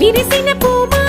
విరిసిన పూమా